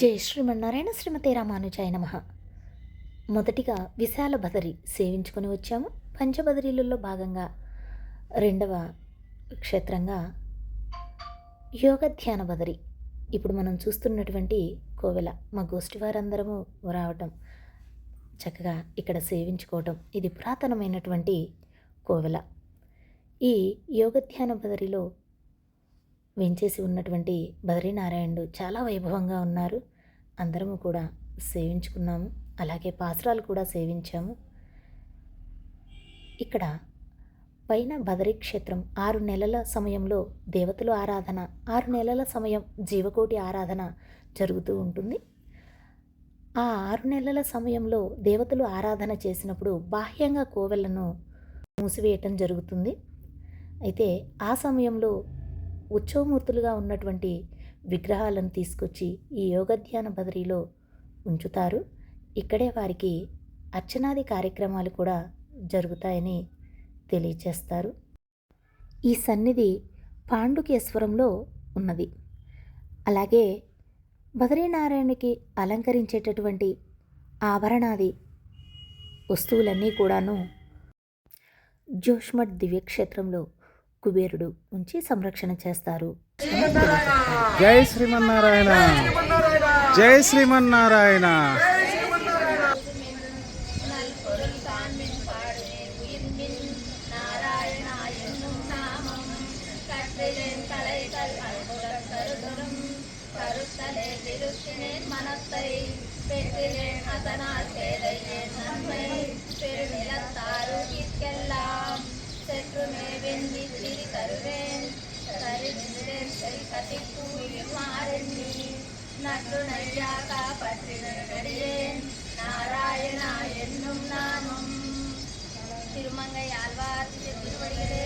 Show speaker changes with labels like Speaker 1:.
Speaker 1: జై శ్రీమన్నారాయణ శ్రీమతి రామానుజాయ నమ. మొదటిగా విశాల బదరి సేవించుకొని వచ్చాము. పంచబదరీలలో భాగంగా రెండవ క్షేత్రంగా యోగ ధ్యాన బదరి. ఇప్పుడు మనం చూస్తున్నటువంటి కోవెల మా గోష్ఠి వారందరము రావటం చక్కగా ఇక్కడ సేవించుకోవటం ఇది పురాతనమైనటువంటి కోవెల. ఈ యోగ ధ్యాన బదరిలో వెంచేసి ఉన్నటువంటి బద్రీనారాయణుడు చాలా వైభవంగా ఉన్నారు. అందరము కూడా సేవించుకున్నాము. అలాగే పాసురాలు కూడా సేవించాము. ఇక్కడ పైన బదరీ క్షేత్రం ఆరు నెలల సమయంలో దేవతల ఆరాధన ఆరు నెలల సమయం జీవకోటి ఆరాధన జరుగుతూ ఉంటుంది. ఆ ఆరు నెలల సమయంలో దేవతలు ఆరాధన చేసినప్పుడు బాహ్యంగా కోవెలను మూసివేయటం జరుగుతుంది. అయితే ఆ సమయంలో ఉత్సవమూర్తులుగా ఉన్నటువంటి విగ్రహాలను తీసుకొచ్చి ఈ యోగధ్యాన బదరీలో ఉంచుతారు. ఇక్కడే వారికి అర్చనాది కార్యక్రమాలు కూడా జరుగుతాయని తెలియజేస్తారు ఈ సన్నిధి పాండుకేశ్వరంలో ఉన్నది. అలాగే బదరీనారాయణకి అలంకరించేటటువంటి ఆభరణాది వస్తువులన్నీ కూడాను జోష్మఠ్ దివ్యక్షేత్రంలో కుబేరుడు ఉంచి సంరక్షణ చేస్తారు అని తెలియజేస్తారు.
Speaker 2: జై శ్రీమన్నారాయణ ധരിത്രി കരുവേൻ
Speaker 3: കരിച്ചിരസൈ കത്തിക്കൂമാരണ്ണി നട്ടുണയ്യാ കാപ്പറ്റിനടിയേൻ നാരായണ എന്നും നാമം திருமங்கை ஆழ்வார் திருவடிகளே